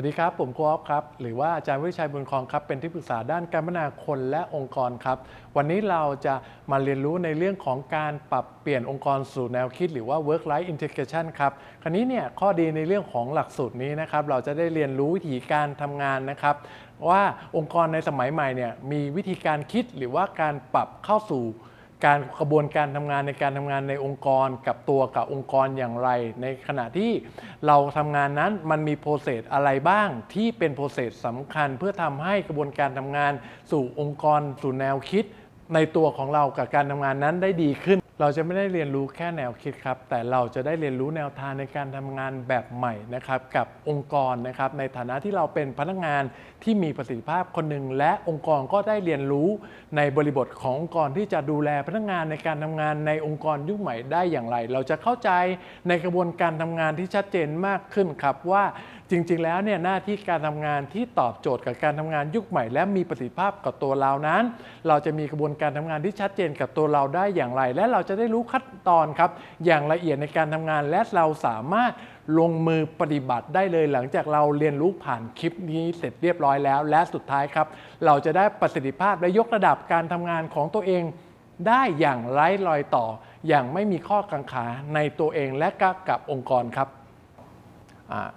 วัสดีครับ ผมโกอฟครับ หรือว่าอาจารย์วิชัยบุญครองครับ เป็นที่ปรึกษาด้านการพัฒนาคนและองค์กรครับ วันนี้เราจะมาเรียนรู้ในเรื่องของการปรับเปลี่ยนองค์กรสู่แนวคิด หรือว่า work life integration ครับ คราวนี้เนี่ยข้อดีในเรื่องของหลักสูตรนี้นะครับ เราจะได้เรียนรู้วิธีการทำงานนะครับ ว่าองค์กรในสมัยใหม่เนี่ยมีวิธีการคิดหรือว่าการปรับเข้าสู่ การกระบวนการทำงานในการทำงานในองค์กรกับตัวกับองค์กรอย่างไร ในขณะที่เราทำงานนั้นมันมีโปรเซสอะไรบ้างที่เป็นโปรเซสสำคัญ เพื่อทำให้กระบวนการทำงานสู่องค์กรสู่แนวคิด ในตัวของเรากับการทำงานนั้นได้ดีขึ้น เราจะไม่ได้เรียนรู้แค่แนวคิดครับ แต่เราจะได้เรียนรู้แนวทางในการทำงานแบบใหม่นะครับกับองค์กรนะครับในฐานะที่เราเป็นพนักงานที่มีประสิทธิภาพคนหนึ่งและองค์กรก็ได้เรียนรู้ในบริบทขององค์กรที่จะดูแลพนักงานในการทำงานในองค์กรยุคใหม่ได้อย่างไร เราจะเข้าใจในกระบวนการทำงานที่ชัดเจนมากขึ้นครับว่า จริง ๆ แล้วเนี่ยหน้าที่การทำงานที่ตอบโจทย์กับการทำงานยุคใหม่ และมีประสิทธิภาพกับตัวเรานั้น เราจะมีกระบวนการทำงานที่ชัดเจนกับตัวเราได้อย่างไร และเราจะได้รู้ขั้นตอนครับ อย่างละเอียดในการทำงานและเราสามารถลงมือปฏิบัติได้เลยหลังจากเราเรียนรู้ผ่านคลิปนี้เสร็จเรียบร้อยแล้ว และสุดท้ายครับ เราจะได้ประสิทธิภาพและยกระดับการทำงานของตัวเอง ได้อย่างไร้รอยต่อ อย่างไม่มีข้อกังขาในตัวเองและก,กับองค์กรครับ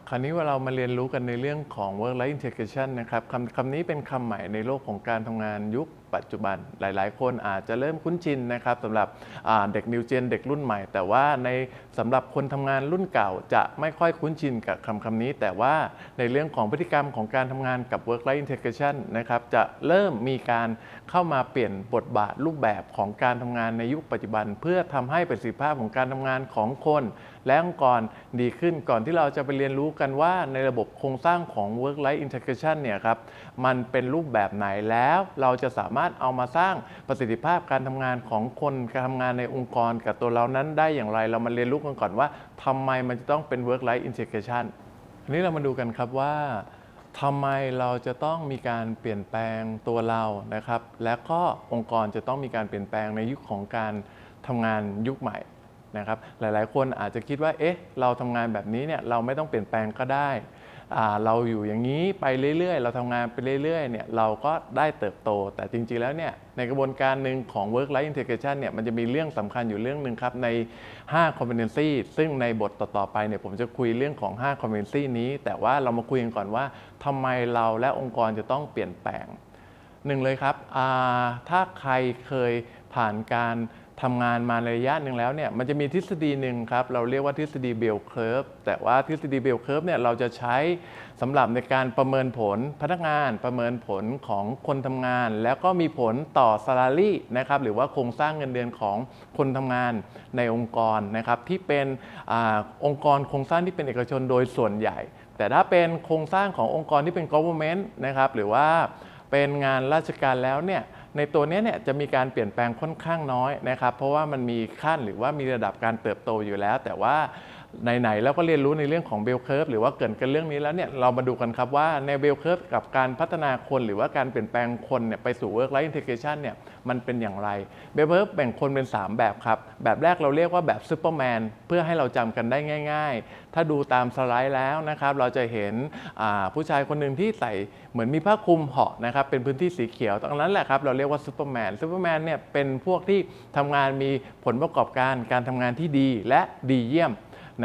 คราวนี้ว่าเรามาเรียนรู้กันในเรื่องของ work life integration นะครับคำคำนี้เป็นคำใหม่ในโลกของการทำงานยุคปัจจุบันหลาย ๆ คนอาจจะเริ่มคุ้นชินนะครับสำหรับเด็กนิวเจนเด็กรุ่นใหม่ แต่ว่าในสำหรับคนทำงานรุ่นเก่าจะไม่ค่อยคุ้นชินกับคำคำนี้ แต่ว่าในเรื่องของพฤติกรรมของการทำงานกับ work life integration นะครับจะเริ่มมีการเข้ามาเปลี่ยนบทบาทรูปแบบของการทำงานในยุคปัจจุบัน เพื่อทำให้ประสิทธิภาพของการทำงานของคน และองค์กรดีขึ้นก่อนที่เราจะไปเรียนรู้กันว่าในระบบโครงสร้างของ work life integration เนี่ยครับมันเป็นรูปแบบไหนแล้วเราจะสามารถเอามาสร้างประสิทธิภาพการทำงานของคนการทำงานในองค์กรกับตัวเรานั้นได้อย่างไร เรามาเรียนรู้กันก่อนว่าทำไมมันจะต้องเป็น work life integration ทีนี้เรามาดูกันครับว่าทำไมเราจะต้องมีการเปลี่ยนแปลงตัวเรานะครับ และก็องค์กรจะต้องมีการเปลี่ยนแปลงในยุคของการทำงานยุคใหม่ นะครับหลายๆ คนอาจจะคิดว่าเอ๊ะเราทำงานแบบนี้เนี่ยเราไม่ต้องเปลี่ยนแปลงก็ได้เราอยู่อย่างนี้ไปเรื่อยๆ เราทำงานไปเรื่อยๆเนี่ยเราก็ได้เติบโต แต่จริงๆแล้วเนี่ยในกระบวนการหนึ่งของ work life integration เนี่ยมันจะมีเรื่องสำคัญอยู่เรื่องหนึ่งครับใน 5 competency ซึ่งในบทต่อๆไปเนี่ยผมจะคุยเรื่องของ 5 competency นี้ แต่ว่าเรามาคุยกันก่อนว่าทำไมเราและองค์กรจะต้องเปลี่ยนแปลงหนึ่งเลยครับถ้าใครเคยผ่านการ ทำงานมาในระยะหนึ่งแล้วเนี่ยมันจะมีทฤษฎีหนึ่งครับ เราเรียกว่าทฤษฎีเบลเค r ร์ฟแต่ว่าทฤษฎีเบลเค r ร์ฟเนี่ยเราจะใช้สำหรับในการประเมินผลพนักงานประเมินผลของคนทำงาน แล้วก็มีผลต่อ salary นะครับหรือว่าโครงสร้างเงินเดือนของคนทำงานในองค์กรนะครับที่เป็นอองค์กรโครงสร้างที่เป็นเอกชนโดยส่วนใหญ่ แต่ถ้าเป็นโครงสร้างขององค์กรที่เป็น government นะครับหรือว่าเป็นงานราชการแล้วเนี่ย ในตัวนี้เนี่ยจะมีการเปลี่ยนแปลงค่อนข้างน้อยนะครับ เพราะว่ามันมีขั้นหรือว่ามีระดับการเติบโตอยู่แล้ว แต่ว่า ไหนๆแล้วก็เรียนรู้ในเรื่องของเบลเคิร์ฟหรือว่าเกรินกันเรื่องนี้แล้วเนี่ยเรามาดูกันครับว่าในเบลเคิร์ฟกับการพัฒนาคนหรือว่าการเปลี่ยนแปลงคนเนี่ยไปสู่ work life integration เนี่ยมันเป็นอย่างไรเบลเคิร์ฟแบ่งคนเป็น 3 แบบครับ แบบแรกเราเรียกว่าแบบซูเปอร์แมนเพื่อให้เราจำกันได้ง่าย ๆ ถ้าดูตามสไลด์แล้วนะครับเราจะเห็นผู้ชายคนหนึ่งที่ใส่เหมือนมีผ้าคลุมเหาะนะครับเป็นพื้นที่สีเขียวตรงนั้นแหละครับเราเรียกว่าซูเปอร์แมนซูเปอร์แมนเนี่ยเป็นพวกที่ทำงานมีผลประกอบการการทำงานที่ดีและดีเยี่ยม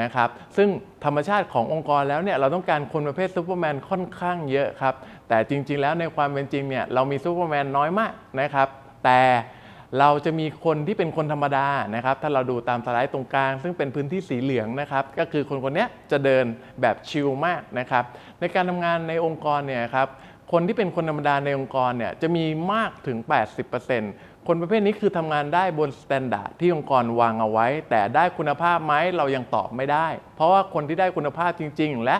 นะครับซึ่งธรรมชาติขององค์กรแล้วเนี่ยเราต้องการคนประเภทซูเปอร์แมนค่อนข้างเยอะครับแต่จริง ๆ แล้วในความเป็นจริงเนี่ยเรามีซูเปอร์แมนน้อยมากนะครับแต่เราจะมีคนที่เป็นคนธรรมดานะครับ ถ้าเราดูตามสไลด์ตรงกลาง ซึ่งเป็นพื้นที่สีเหลืองนะครับ ก็คือคนคนนี้จะเดินแบบชิลมากนะครับ ในการทำงานในองค์กรเนี่ยครับ คนที่เป็นคนธรรมดาในองค์กรเนี่ยจะมีมากถึง 80% คนประเภทนี้คือทำงานได้บนสแตนดาร์ดที่องค์กรวางเอาไว้ แต่ได้คุณภาพไหมเรายังตอบไม่ได้ เพราะว่าคนที่ได้คุณภาพจริง ๆ และ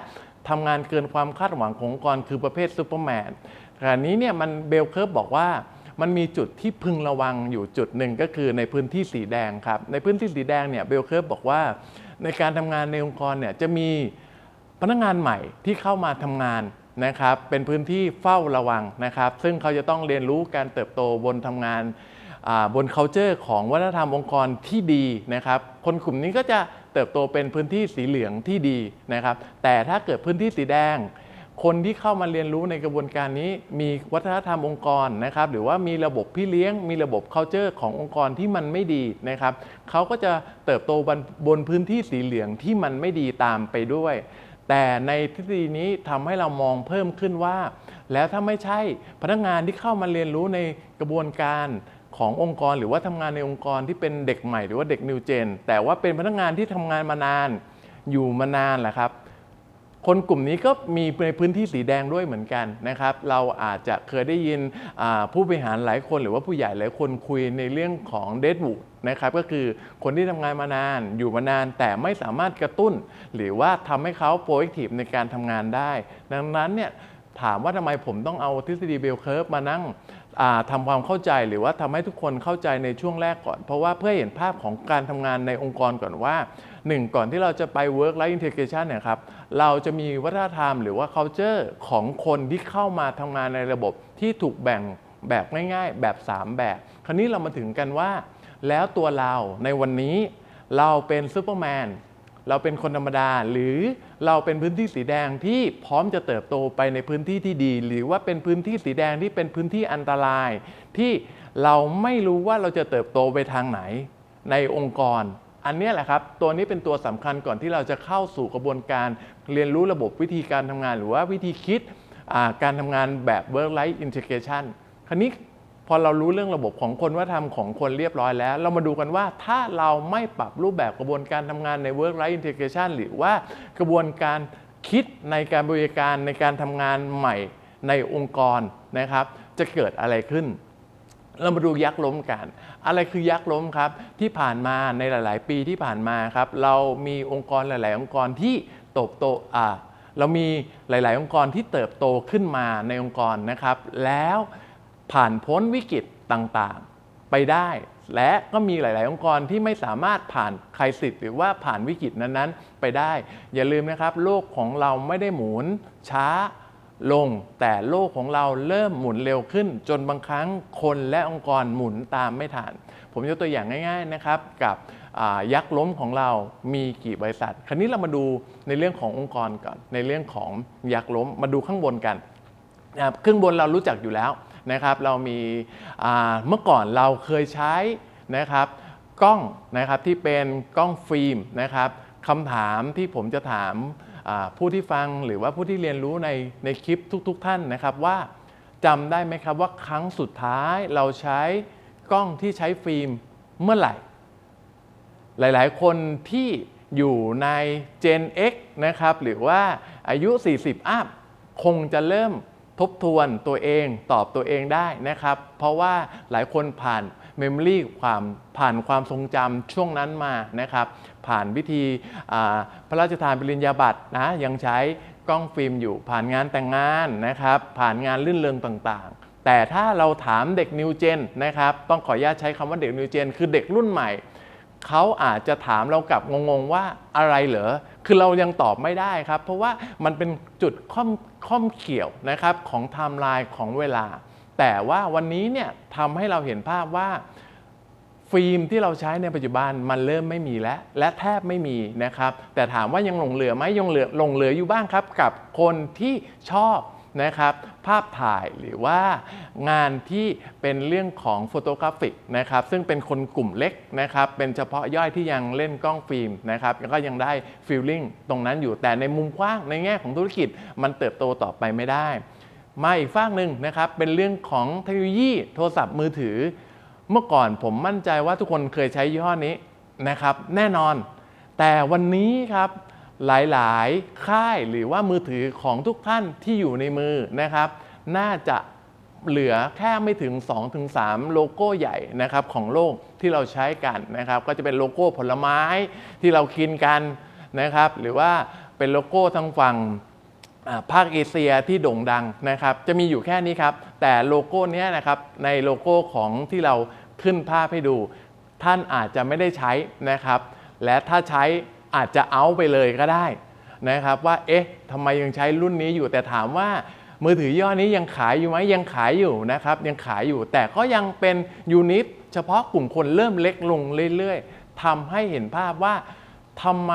ทำงานเกินความคาดหวังขององค์กรคือประเภทซูเปอร์แมนขณะนี้เนี่ยมันเบลเคิร์ฟบอกว่ามันมีจุดที่พึงระวังอยู่จุดหนึ่งก็คือในพื้นที่สีแดงครับ ในพื้นที่สีแดงเนี่ยเบลเคิร์ฟบอกว่า ในการทำงานในองค์กรเนี่ยจะมีพนักงานใหม่ที่เข้ามาทำงานนะครับ เป็นพื้นที่เฝ้าระวังนะครับ ซึ่งเขาจะต้องเรียนรู้การเติบโตบนทำงาน บน culture ของวัฒนธรรมองค์กรที่ดีนะครับ คนกลุ่มนี้ก็จะเติบโตเป็นพื้นที่สีเหลืองที่ดีนะครับ แต่ถ้าเกิดพื้นที่สีแดง คนที่เข้ามาเรียนรู้ในกระบวนการนี้ มีวัฒนธรรมองค์กรนะครับ หรือว่ามีระบบพี่เลี้ยง มีระบบ culture ขององค์กรที่มันไม่ดีนะครับเขาก็จะเติบโตบนบนพื้นที่สีเหลืองที่มันไม่ดีตามไปด้วยแต่ในทฤษฎีนี้ทำให้เรามองเพิ่มขึ้นว่า แล้วถ้าไม่ใช่พนักงานที่เข้ามาเรียนรู้ในกระบวนการ ขององค์กรหรือว่าทำงานในองค์กรที่เป็นเด็กใหม่หรือว่าเด็กนิวเจน แต่ว่าเป็นพนักงานที่ทำงานมานานอยู่มานานแหละครับ คนกลุ่มนี้ก็มีในพื้นที่สีแดงด้วยเหมือนกันนะครับ เราอาจจะเคยได้ยินผู้บริหารหลายคนหรือว่าผู้ใหญ่หลายคนคุยในเรื่องของเดด o ูดนะครับก็คือคนที่ทำงานมานานอยู่มานานแต่ไม่สามารถกระตุ้น หรือว่าทำให้เขาโปร a c ทีฟในการทำงานได้ ดังนั้นเนี่ยถามว่าทำไมผมต้องเอาทฤษฎีเบลเคิร์ฟมานั่ง อ่าทำความเข้าใจหรือว่าทำให้ทุกคนเข้าใจในช่วงแรกก่อน เพราะว่าเพื่อเห็นภาพของการทำงานในองค์กรก่อนว่าหนึ่งก่อนที่เราจะไป work life integration เนี่ยครับเราจะมีวัฒนธรรมหรือว่า culture ของคนที่เข้ามาทำงานในระบบที่ถูกแบ่งแบบง่ายๆ แบบ 3 แบบ คราวนี้เรามาถึงกันว่า แล้วตัวเราในวันนี้เราเป็นซูเปอร์แมน เราเป็นคนธรรมดา หรือเราเป็นพื้นที่สีแดงที่พร้อมจะเติบโตไปในพื้นที่ที่ดี หรือว่าเป็นพื้นที่สีแดงที่เป็นพื้นที่อันตราย ที่เราไม่รู้ว่าเราจะเติบโตไปทางไหน ในองค์กร อันนี้แหละครับ ตัวนี้เป็นตัวสำคัญก่อนที่เราจะเข้าสู่กระบวนการเรียนรู้ระบบวิธีการทำงาน หรือว่าวิธีคิดการทำงานแบบ work life integration คราวนี้ พอเรารู้เรื่องระบบของคนวัฒนธรรมของคนเรียบร้อยแล้ว เรามาดูกันว่าถ้าเราไม่ปรับรูปแบบกระบวนการทำงานใน work life integration หรือว่ากระบวนการคิดในการบริการในการทำงานใหม่ในองค์กรนะครับ จะเกิดอะไรขึ้น เรามาดูยักษ์ล้มกัน อะไรคือยักษ์ล้มครับ ที่ผ่านมาในหลาย ๆ ปีที่ผ่านมาครับ เรามีองค์กรหลาย ๆ องค์กรที่โตบโตอ่าเรามีหลาย ๆ องค์กรที่เติบโตขึ้นมาในองค์กรนะครับ แล้ว ผ่านพ้นวิกฤตต่างๆ ไปได้ และก็มีหลาย ๆ องค์กรที่ไม่สามารถผ่านใครสิทธิ์หรือว่าผ่านวิกฤตนั้นๆ ไปได้ อย่าลืมนะครับ โลกของเราไม่ได้หมุนช้าลงแต่โลกของเราเริ่มหมุนเร็วขึ้น จนบางครั้งคนและองค์กรหมุนตามไม่ทัน ผมยกตัวอย่างง่าย ๆ นะครับ กับยักษ์ล้มของเรามีกี่บริษัท คราวนี้เรามาดูในเรื่องขององค์กรก่อน ในเรื่องของยักษ์ล้มมาดูข้างบนกันครับขึ้นบนเรารู้จักอยู่แล้ว นะครับเรามีเมื่อก่อนเราเคยใช้นะครับกล้องนะครับที่เป็นกล้องฟิล์มนะครับคำถามที่ผมจะถามผู้ที่ฟังหรือว่าผู้ที่เรียนรู้ในในคลิปทุก ๆท่านนะครับว่าจำได้ไหมครับว่าครั้งสุดท้ายเราใช้กล้องที่ใช้ฟิล์มเมื่อไหร่ หลายๆ คนที่อยู่ใน Gen X นะครับหรือว่าอายุ 40 อัพคงจะเริ่ม ทบทวนตัวเองตอบตัวเองได้นะครับ เพราะว่าหลายคนผ่านเมมโมรีความผ่านความทรงจำช่วงนั้นมานะครับ ผ่านวิธีพระราชทานปริญญาบัตรนะยังใช้กล้องฟิล์มอยู่ผ่านงานแต่งงานนะครับ ผ่านงานลื่นเริงต่างๆ แต่ถ้าเราถามเด็กนิวเจนนะครับ ต้องขออนุญาตใช้คำว่าเด็กนิวเจน คือเด็กรุ่นใหม่เขาอาจจะถามเรากลับงงๆว่าอะไรเหรอ คือเรายังตอบไม่ได้ครับ เพราะว่ามันเป็นจุดข้อม ข้อมเขี่ยวนะครับของไทม์ไลน์ของเวลา แต่ว่าวันนี้เนี่ยทำให้เราเห็นภาพว่าฟิล์มที่เราใช้ในปัจจุบันมันเริ่มไม่มีแล้ว และแทบไม่มีนะครับ แต่ถามว่ายังหลงเหลือไหมยังเหลือหลงเหลืออยู่บ้างครับ กับคนที่ชอบ นะครับภาพถ่ายหรือว่างานที่เป็นเรื่องของโฟโตกราฟิกนะครับซึ่งเป็นคนกลุ่มเล็กนะครับเป็นเฉพาะย่อยที่ยังเล่นกล้องฟิล์มนะครับแล้วก็ยังได้ฟีลลิ่งตรงนั้นอยู่แต่ในมุมกว้างในแง่ของธุรกิจมันเติบโตต่อไปไม่ได้ มาอีกฝากหนึ่งนะครับเป็นเรื่องของเทคโนโลยีโทรศัพท์มือถือ เมื่อก่อนผมมั่นใจว่าทุกคนเคยใช้ยี่ห้อนี้นะครับแน่นอน แต่วันนี้ครับ หลายๆ ค่ายหรือว่ามือถือของทุกท่านที่อยู่ในมือนะครับ น่าจะเหลือแค่ไม่ถึง 2-3 โลโก้ใหญ่นะครับของโลกที่เราใช้กันนะครับ ก็จะเป็นโลโก้ผลไม้ที่เรากินกันนะครับ หรือว่าเป็นโลโก้ทางฝั่งภาคเอเชียที่โด่งดังนะครับ จะมีอยู่แค่นี้ครับ แต่โลโก้เนี้ยนะครับในโลโก้ของที่เราขึ้นภาพให้ดู ท่านอาจจะไม่ได้ใช้นะครับ และถ้าใช้ อาจจะเอาไปเลยก็ได้นะครับว่าเอ๊ะทำไมยังใช้รุ่นนี้อยู่แต่ถามว่ามือถือย่อนี้ยังขายอยู่ไหมยังขายอยู่นะครับยังขายอยู่แต่ก็ยังเป็นยูนิตเฉพาะกลุ่มคนเริ่มเล็กลงเรื่อยๆทำให้เห็นภาพว่าทำไม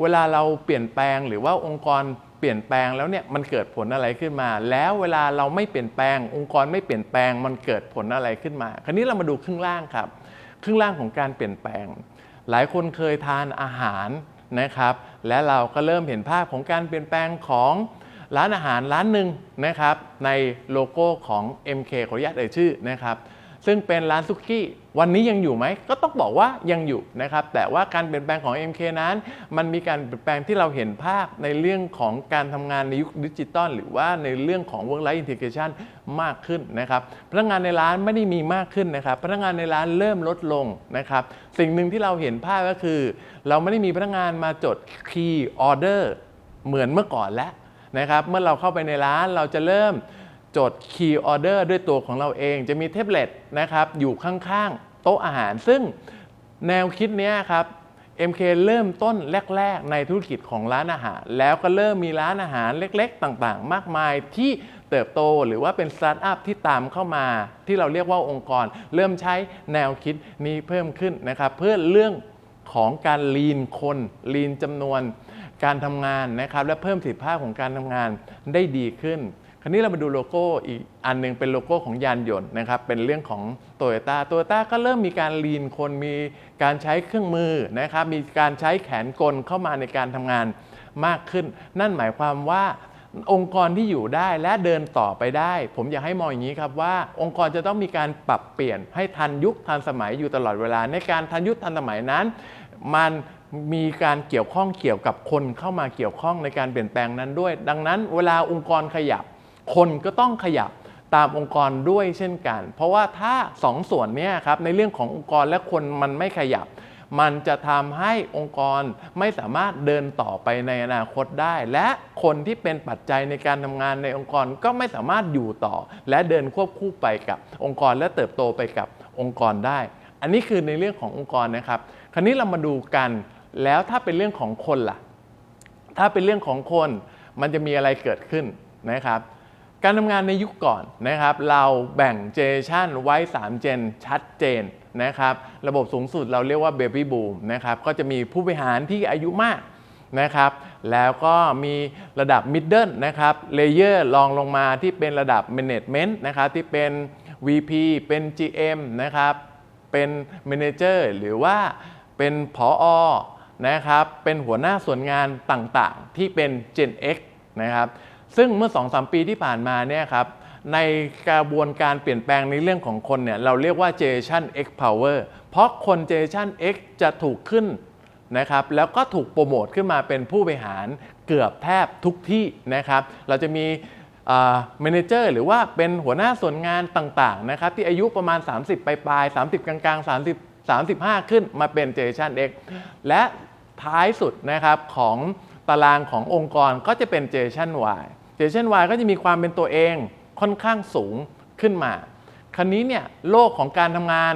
เวลาเราเปลี่ยนแปลงหรือว่าองค์กรเปลี่ยนแปลงแล้วเนี่ยมันเกิดผลอะไรขึ้นมา แล้วเวลาเราไม่เปลี่ยนแปลง องค์กรไม่เปลี่ยนแปลงมันเกิดผลอะไรขึ้นมา คราวนี้เรามาดูครึ่งล่างครับ ครึ่งล่างของการเปลี่ยนแปลง หลายคนเคยทานอาหารนะครับ และเราก็เริ่มเห็นภาพของการเปลี่ยนแปลงของร้านอาหารร้านหนึ่งนะครับ ในโลโก้ของ MK ขออนุญาตเอ่ยชื่อนะครับ ซึ่งเป็นร้านซุกี้วันนี้ยังอยู่ไหมก็ต้องบอกว่ายังอยู่นะครับแต่ว่าการเปลี่ยนแปลงของ MK นั้น มันมีการเปลี่ยนแปลงที่เราเห็นภาพในเรื่องของการทำงานในยุคดิจิตอลหรือว่าในเรื่องของ Work Life Integration มากขึ้นนะครับพนักงานในร้านไม่ได้มีมากขึ้นนะครับพนักงานในร้านเริ่มลดลงนะครับสิ่งหนึ่งที่เราเห็นภาพก็คือ เราไม่ได้มีพนักงานมาจด Key Order เหมือนเมื่อก่อนแล้วนะครับเมื่อเราเข้าไปในร้านเราจะเริ่ม จด Key Order ด้วยตัวของเราเอง จะมีแท็บเล็ตนะครับอยู่ข้างๆ โต๊ะอาหาร ซึ่งแนวคิดนี้ครับ MK เริ่มต้นแรก ๆ ในธุรกิจของร้านอาหาร แล้วก็เริ่มมีร้านอาหารเล็กๆ ต่างๆ มากมายที่เติบโตหรือว่าเป็นสตาร์ทอัพที่ตามเข้ามา ที่เราเรียกว่าองค์กร เริ่มใช้แนวคิดนี้เพิ่มขึ้นนะครับ เพื่อเรื่องของการลีนคนลีนจำนวนการทำงานนะครับ และเพิ่มประสิทธิภาพของการทำงานได้ดีขึ้น ราวนี้เรามาดูโลโก้อีกอันหนึงเป็นโลโก้ของยานยนต์นะครับเป็นเรื่องของโตโยต้าโตโยต้าก็เริ่มมีการลีนคนมีการใช้เครื่องมือนะครับมีการใช้แขนกลเข้ามาในการทำงานมากขึ้น นั่นหมายความว่าองค์กรที่อยู่ได้และเดินต่อไปได้ ผมอยากให้มองอย่างนี้ครับว่า องค์กรจะต้องมีการปรับเปลี่ยนให้ทันยุคทันสมัยอยู่ตลอดเวลา ในการทันยุคทันสมัยนั้น มันมีการเกี่ยวข้องเกี่ยวกับคนเข้ามาเกี่ยวข้องในการเปลี่ยนแปลงนั้นด้วย ดังนั้นเวลาองค์กรขยับ คนก็ต้องขยับตามองค์กรด้วยเช่นกัน เพราะว่าถ้าสองส่วนนี้ครับในเรื่องขององค์กรและคนมันไม่ขยับ มันจะทำให้องค์กรไม่สามารถเดินต่อไปในอนาคตได้ และคนที่เป็นปัจจัยในการทำงานในองค์กรก็ไม่สามารถอยู่ต่อ และเดินควบคู่ไปกับองค์กรและเติบโตไปกับองค์กรได้ อันนี้คือในเรื่องขององค์กรนะครับ คราวนี้เรามาดูกันแล้วถ้าเป็นเรื่องของคนล่ะ ถ้าเป็นเรื่องของคนมันจะมีอะไรเกิดขึ้นนะครับ การทำงานในยุคก่อนนะครับ เราแบ่งเจเนชันไว้ 3 เจนชัดเจนนะครับ ระบบสูงสุดเราเรียกว่าเบบี้บูมนะครับก็จะมีผู้บริหารที่อายุมากนะครับ แล้วก็มีระดับมิดเดิลนะครับเลเยอร์ลองลงมาที่เป็นระดับ Management นะครับที่เป็น VP เป็น GM นะครับ เป็นเมนเจอร์หรือว่าเป็นผออนะครับ เป็นหัวหน้าส่วนงานต่างๆ ที่เป็น Gen X นะครับ ซึ่งเมื่อ2-3ปีที่ผ่านมาเนี่ยครับในกระบวนการเปลี่ยนแปลงในเรื่องของคนเนี่ยเราเรียกว่า Generation X Power เพราะคน Generation X จะถูกขึ้นนะครับแล้วก็ถูกโปรโมทขึ้นมาเป็นผู้บริหารเกือบแทบทุกที่นะครับ เราจะมีเมนเจอร์หรือว่าเป็นหัวหน้าส่วนงานต่างๆนะครับที่อายุประมาณ 30 ปลายๆ30 กลางๆ 30 35 ขึ้นมาเป็นเจเนชัน X และท้ายสุดนะครับของตารางขององค์กรก็จะเป็นเจเนชัน Y เจเชัน Y ก็จะมีความเป็นตัวเองค่อนข้างสูงขึ้นมา คราวนี้เนี่ยโลกของการทำงาน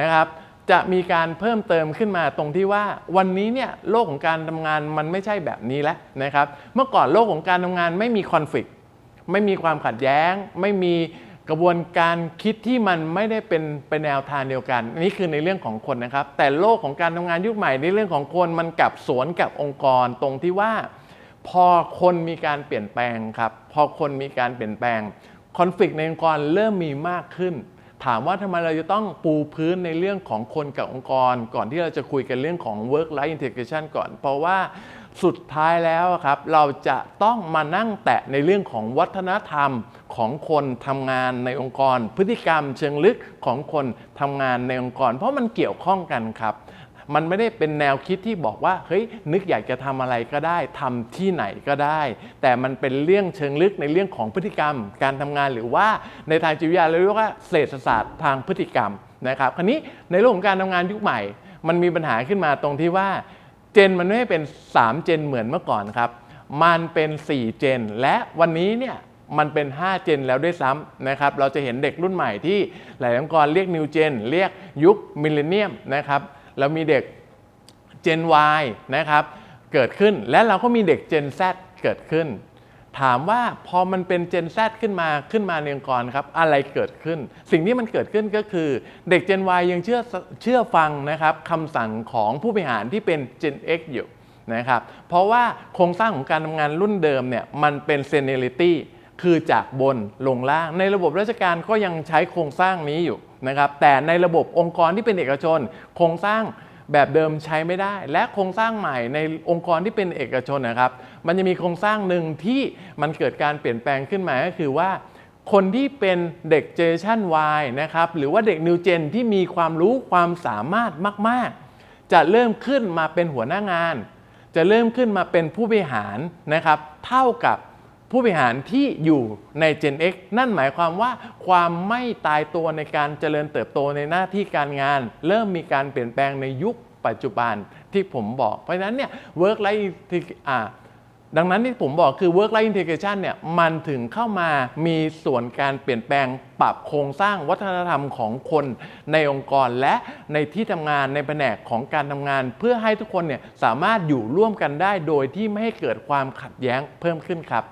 นะครับ จะมีการเพิ่มเติมขึ้นมาตรงที่ว่า วันนี้เนี่ยโลกของการทำงานมันไม่ใช่แบบนี้แล้วนะครับ เมื่อก่อนโลกของการทำงานไม่มีคอน FLICT ไม่มีความขัดแย้ง ไม่มีกระบวนการคิดที่มันไม่ได้เป็นไปแนวทางเดียวกัน นี่คือในเรื่องของคนนะครับ แต่โลกของการทำงานยุคใหม่ในเรื่องของคนมันกลับสวนกับองค์กรตรงที่ว่า พอคนมีการเปลี่ยนแปลงครับ พอคนมีการเปลี่ยนแปลงคอนฟ lict ในองค์กรเริ่มมีมากขึ้น ถามว่าทำไมเราจะต้องปูพื้นในเรื่องของคนกับองค์กร ก่อนที่เราจะคุยกันเรื่องของ work life integration ก่อน เพราะว่าสุดท้ายแล้วครับ เราจะต้องมานั่งแตะในเรื่องของวัฒนธรรมของคนทำงานในองค์กร พฤติกรรมเชิงลึกของคนทำงานในองค์กร เพราะมันเกี่ยวข้องกันครับ มันไม่ได้เป็นแนวคิดที่บอกว่าเฮ้ยนึกอยากจะทำอะไรก็ได้ทำที่ไหนก็ได้ แต่มันเป็นเรื่องเชิงลึกในเรื่องของพฤติกรรม การทำงานหรือว่าในทางจิตวิทยาเราเรียกว่าเศรษฐศาสตร์ทางพฤติกรรมนะครับคราวนี้ในโลกของการทำงานยุคใหม่ มันมีปัญหาขึ้นมาตรงที่ว่าเจนมันไม่ได้เป็น 3 เจนเหมือนเมื่อก่อนครับ มันเป็น 4 เจน และวันนี้เนี่ยมันเป็น 5 เจนแล้วด้วยซ้ำนะครับ เราจะเห็นเด็กรุ่นใหม่ที่หลายองค์กรเรียก New Gen เรียกยุคมิลเลนเนียมนะครับ เรามีเด็ก Gen Y นะครับเกิดขึ้นและเราก็มีเด็ก Gen Z เกิดขึ้น ถามว่าพอมันเป็น Gen Z ขึ้นมาขึ้นมาในองค์กรครับอะไรเกิดขึ้น สิ่งที่มันเกิดขึ้นก็คือเด็ก Gen Y ยังเชื่อเชื่อฟังนะครับคำสั่งของผู้บริหารที่เป็น Gen X อยู่นะครับเพราะว่าโครงสร้างของการทำงานรุ่นเดิมเนี่ยมันเป็น seniority คือจากบนลงล่าง ในระบบราชการก็ยังใช้โครงสร้างนี้อยู่นะครับ แต่ในระบบองค์กรที่เป็นเอกชน โครงสร้างแบบเดิมใช้ไม่ได้ และโครงสร้างใหม่ในองค์กรที่เป็นเอกชนนะครับ มันจะมีโครงสร้างหนึ่งที่มันเกิดการเปลี่ยนแปลงขึ้นมาก็คือว่า คนที่เป็นเด็กเจเนชัน Y นะครับหรือว่าเด็กนิวเจนที่มีความรู้ความสามารถมาก ๆ จะเริ่มขึ้นมาเป็นหัวหน้างาน จะเริ่มขึ้นมาเป็นผู้บริหารนะครับ เท่ากับ ผู้บริหารที่อยู่ใน Gen X นั่นหมายความว่าความไม่ตายตัวในการเจริญเติบโตในหน้าที่การงาน เริ่มมีการเปลี่ยนแปลงในยุคปัจจุบันที่ผมบอก เพราะฉะนั้นเนี่ย work life อ่าดังนั้นที่ผมบอกคือ work life integration เนี่ยมันถึงเข้ามามีส่วนการเปลี่ยนแปลงปรับโครงสร้างวัฒนธรรมของคนในองค์กรและในที่ทำงานในแผนกของการทำงาน เพื่อให้ทุกคนเนี่ยสามารถอยู่ร่วมกันได้โดยที่ไม่ให้เกิดความขัดแย้งเพิ่มขึ้นครับ